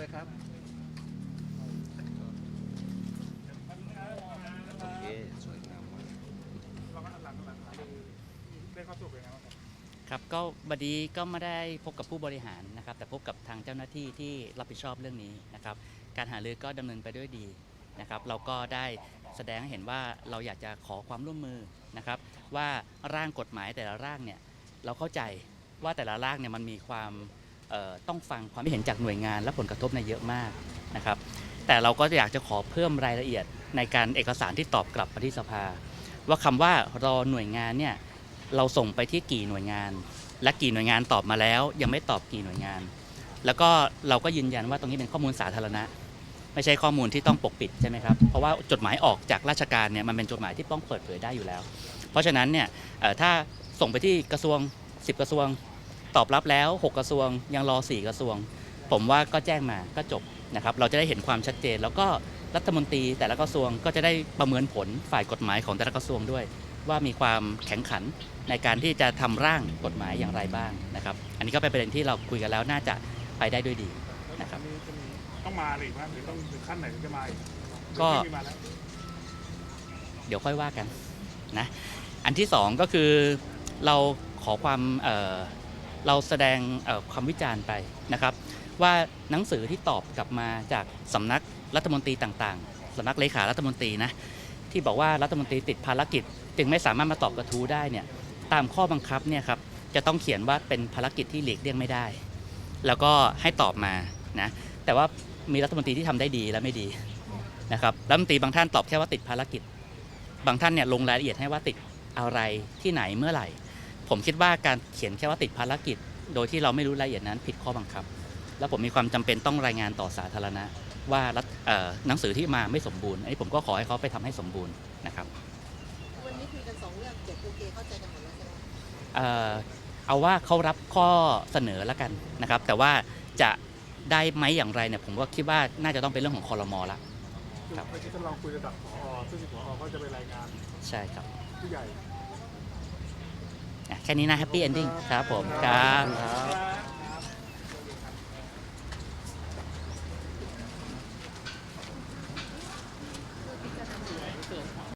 เลยครับ โอเค สวยงามมากเราก็หลังหลังหลังได้ข้อสรุปยังไงบ้างครับครับก็บัดนี้ก็ไม่ได้พบกับผู้บริหารนะครับ แต่พบกับทางเจ้าหน้าที่ที่รับผิดชอบเรื่องนี้นะครับ การหารือก็ดำเนินไปด้วยดีนะครับ เราก็ได้แสดงให้เห็นว่าเราอยากจะขอความร่วมมือนะครับ ว่าร่างกฎหมายแต่ละร่างเนี่ยเราเข้าใจว่าแต่ละร่างเนี่ยมันมีความ ต้องฟังความคิเห็นจากหน่วยงานและผลกระทบในเยอะมากนะครับ แต่เราก็อยากจะขอเพิ่มรายละเอียดในการเอกสารที่ตอบกลับมาที่สภา ว่าคำว่ารอหน่วยงานเนี่ยเราส่งไปที่กี่หน่วยงาน และกี่หน่วยงานตอบมาแล้ว ยังไม่ตอบกี่หน่วยงาน แล้วก็เราก็ยืนยันว่าตรงนี้เป็นข้อมูลสาธารณะ ไม่ใช่ข้อมูลที่ต้องปกปิดใช่ไหมครับเพราะว่าจดหมายออกจากราชการเนี่ยมันเป็นจดหมายที่ต้องเปิดเผยได้อยู่แล้ว เพราะฉะนั้นเนี่ยถ้าส่งไปที่กระทรวง 10 กระทรวง ตอบรับแล้ว 6 กระทรวง ยังรอ 4 กระทรวง ผมว่าก็แจ้งมาก็จบนะครับเราจะได้เห็นความชัดเจน แล้วก็รัฐมนตรีแต่ละกระทรวงก็จะได้ประเมินผลฝ่ายกฎหมายของแต่ละกระทรวงด้วย ว่ามีความแข็งขันในการที่จะทำร่างกฎหมายอย่างไรบ้างนะครับ อันนี้ก็เป็นประเด็นที่เราคุยกันแล้วน่าจะไปได้ด้วยดีนะครับอัจะมีต้องมาหรือว่าหรือต้องถึงขั้นไหนถึงจะมาอีกก็หรือไม่มีมาแล้วเดี๋ยวค่อยว่ากันนะอันที่สองก็คือเราขอความ เราแสดงความวิจารณ์ไปนะครับ ว่าหนังสือที่ตอบกลับมาจากสำนักรัฐมนตรีต่างๆสำนักเลขารัฐมนตรีนะที่บอกว่ารัฐมนตรีติดภารกิจ จึงไม่สามารถมาตอบกระทู้ได้เนี่ยตามข้อบังคับเนี่ยครับจะต้องเขียนว่าเป็นภารกิจที่หลีกเลี่ยงไม่ได้ แล้วก็ให้ตอบมานะแต่ว่ามีรัฐมนตรีที่ทำได้ดีและไม่ดีนะครับรัฐมนตรีบางท่านตอบแค่ว่าติดภารกิจ บางท่านเนี่ยลงรายละเอียดให้ว่าติดอะไรที่ไหนเมื่อไหร่ ผมคิดว่าการเขียนแค่ว่าติดภารกิจ โดยที่เราไม่รู้รายละเอียดนั้นผิดข้อบังคับ แล้วผมมีความจำเป็นต้องรายงานต่อสาธารณะ ว่ารัฐเอ่อหนังสือที่มาไม่สมบูรณ์อันนี้ผมก็ขอให้เขาไปทำให้สมบูรณ์นะครับวันนี้คุยกันสองเรื่องจบโอเคเข้าใจกันหมดแล้วใช่ไหมเอ่อเอาว่าเขารับข้อเสนอแล้วกันนะครับ แต่ว่าจะได้ไหมอย่างไรเนี่ยผมก็คิดว่าน่าจะต้องเป็นเรื่องของคอรมอละครับเมื่อกี้ท่านลองคุยระดับผอซึ่งผอก็จะไปรายงาน ใช่ครับผู้ใหญ่อะ แค่นี้นะแฮปปี้เอนดิ้งครับผมครับ